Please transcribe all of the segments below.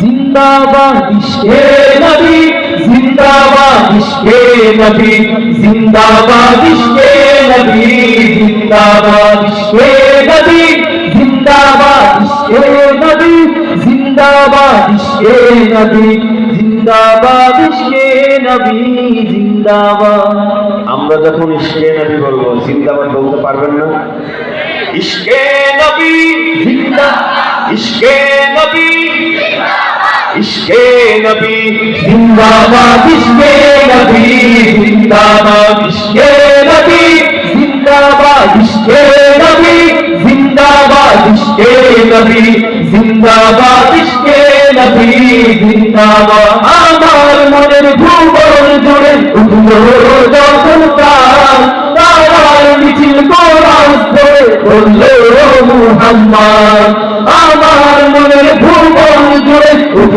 জিন্দাবাদ ইশকে নবী জিন্দাবাদ ইশকে নবী জিন্দাবাদ ইশকে নবী জিন্দাবাদ ইশকে নবী জিন্দাবাদ ইশকে নবী জিন্দাবাদ ইশকে নবী জিন্দাবাদ ইশকে নবী জিন্দাবাদ। আমরা যখন ইশকে নবী বলব জিন্দাবাদ বলতে পারবেন না? ইশকে নবী জিন্দা ইশকে নবী ইশকে নবী। জিন্দাবাদ, ইশকে নবী, জিন্দাবাদ, ইশকে নবী। জিন্দাবাদ, ইশকে নবী, জিন্দাবাদ, ইশকে নবী। জিন্দাবাদ, ইশকে নবী, জিন্দাবাদ। আমার মনের ভুবন জুড়ে উঠল যখন তারার মিছিল কোরআন ধরে বলল মুহাম্মদ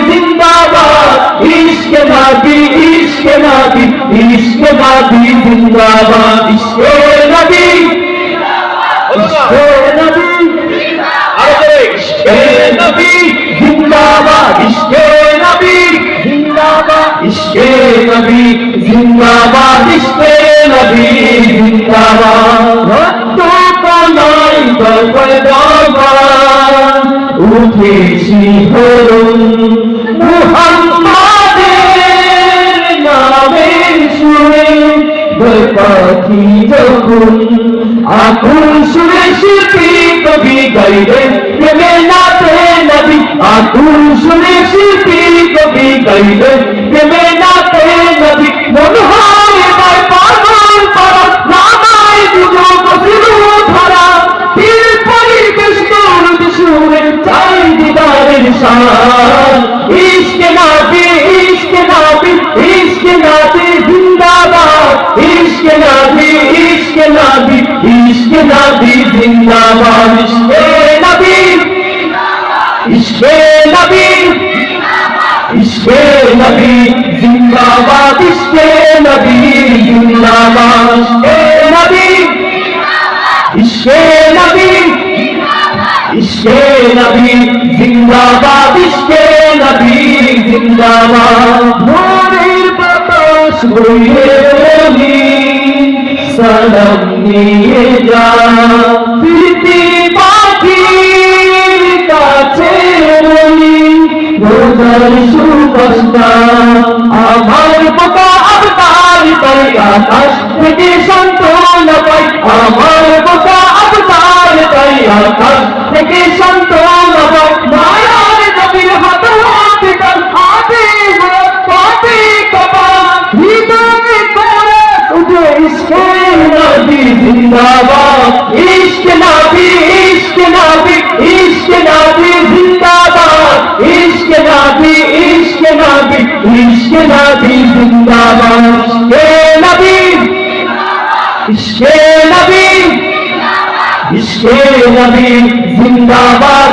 জিন্দাবাদ, ইশক নাবি ইশক নাবি ইশক নাবি জিন্দাবাদ, ইশক নবী। ইশক নবী। আরে, ইশকে নবী। জিন্দাবাদ, ইশকে নবী। জিন্দাবাদ, ইশকে নবী। জিন্দাবাদ উঠে শিহরণ মুহাম্মাদের সুরে ভয় পাখি যখন আকুল সুরে শিল্পী কবি গাইলেন প্রেমে নাতে নবী। আকুল সুরে শিল্পী কবি গাইলেন প্রেমে নাতে নবী। মন শান ইশকে নাবি ইশকে নাবি ইশকে নাবি জিন্দাবাদ ইশকে নাবি ইশকে নাবি ইশকে নাবি জিন্দাবাদ ইশকে নাবি ইশকে নাবি ইশকে নবী জিন্দাবাদ ইশকে নবী জিন্দাবাদ ইশকে নবী ইশকে নবী, জিন্দাবাদ, ইশকে নবী, জিন্দাবাদ। ভোরের বাতাস বইয়ে বলি, সালাম নিয়ে যা। প্রীতি পাখির কাছে বলি, রোজার সুপারস্টার আমার বোকা আবতার তাই আকাশ থেকে সান্ত্বনা পাই। আমার বোকা আবতার তাই আকাশ থেকে জিন্দাবাদ, ইশক নবী ইশক নবী ইশক নবী জিন্দাবাদ, ইশক নবী ইশক নবী ইশক নবী জিন্দাবাদ। ইশকে নবী, ইশকে জিন্দাবাদ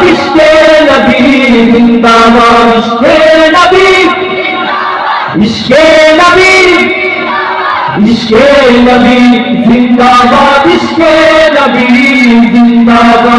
নবী ইশকে নবী জিন্দাবাদ ইশকে নবী জিন্দাবাদ।